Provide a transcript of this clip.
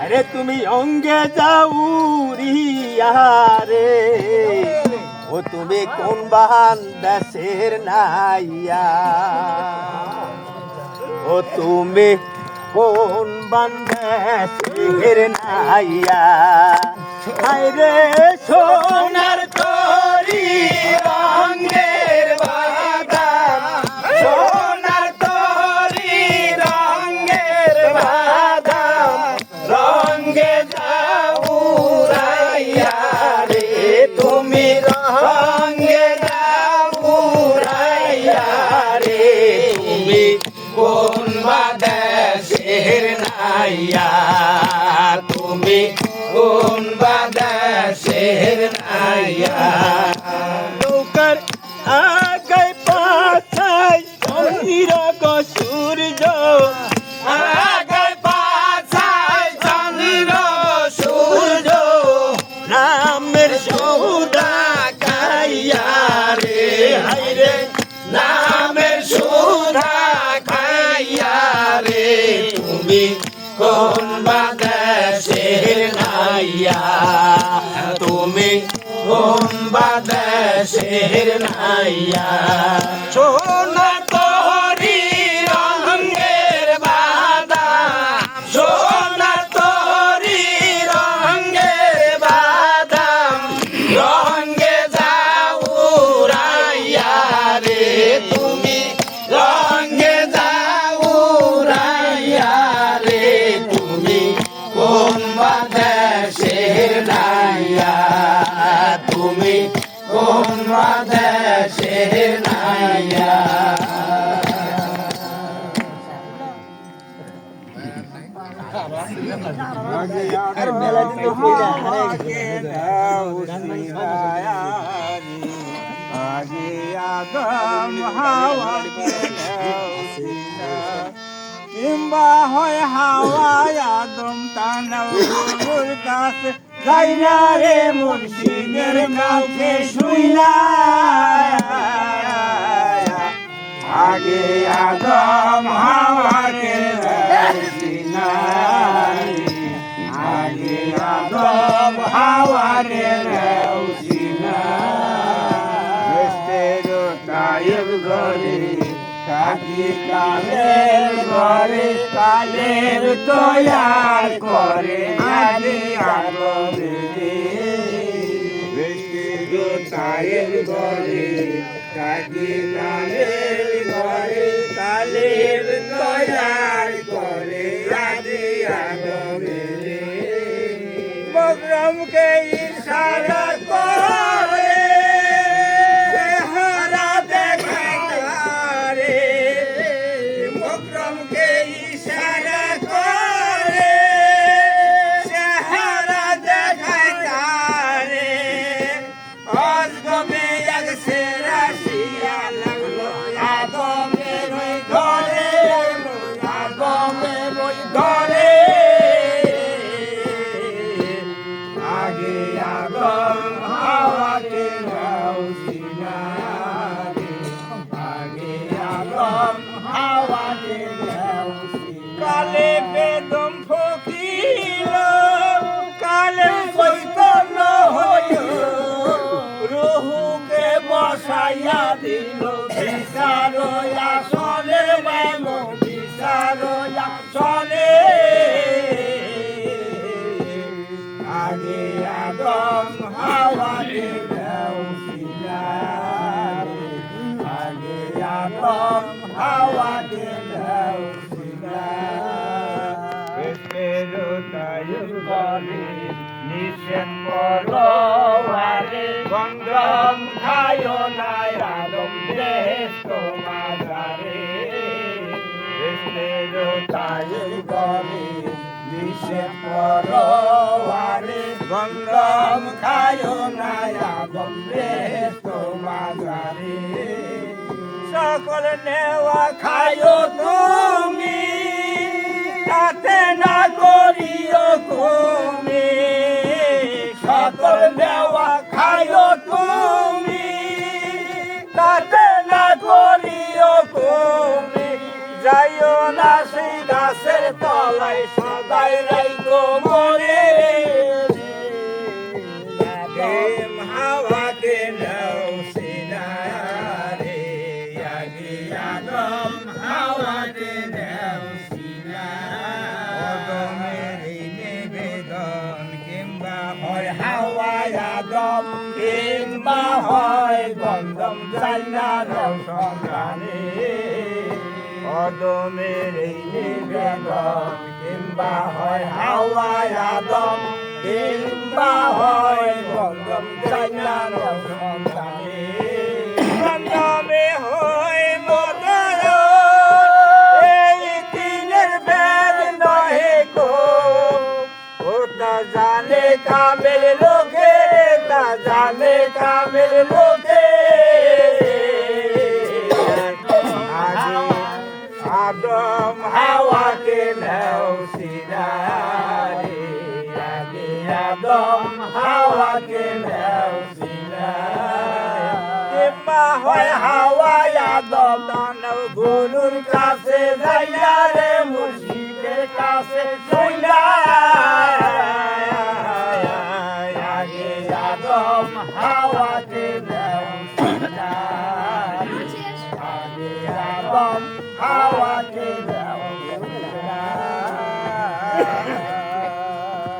আরে তুমি অঙ্গে যাউরিয়া রে ও তুমি কোন বাহান দেশের নাইয়া। ও তুমি কোন বান্ধের নাইয়া। হায় রে সোনার তুমি কোন বাদেশের নাইয়া নৌকার আগে পাছাই চন্দ্র গো সূর্য। আগে পাছাই চন্দ্র সূর্য। নামের সৌদা খাইয়া রে হাই রে। নামের সুধা খাইয়া রে তুমি কোন বাদেশের নাইয়া তুমি কোন বাদেশের নাইয়া। সোনা কিংবা হয় হাওয়া আদম তানবুর কাছে মুর্শিদের কাছে শুইলা। আগে আদম কালের ঘরে কালের তৈয়ার করে আরে আগরে কায়েব ঘরে কাকি কালের ঘরে কালের তৈয়ার राम के इशारा রহুকে বসাইয়া দিল বিচারয়া সলে বালো বিচারয়া সলে আগে আদম হাওয়াকে গলে নিষেধ করো আরে, গঙ্গম খায় নাই আদম দেশ তোমারে পেরো তায়ুর গলে নিষেধ করো আরে সকল নেওয়া খায়ো করিও তুমি। যাইও না সেই গাছের তলায় সদাই রাইকো মনে। আদম কিংবা হয় গন্ধম চাইনা রসম গানে অদমের এই নিবেদন কিংবা হয় হাওয়ায় আদম কিংবা হয় আদম হাওয়াকে নাও সিনারে। আগে আদম হাওয়াকে নাও সিনারে। হয় হাওয়ায় আদম, দানব গুরুর কাছে যাইয়া রে, মুর্শিদের কাছে শুইলা আগে আদম হাওয়াকে নাও সিনারে। আগে আদম I like it.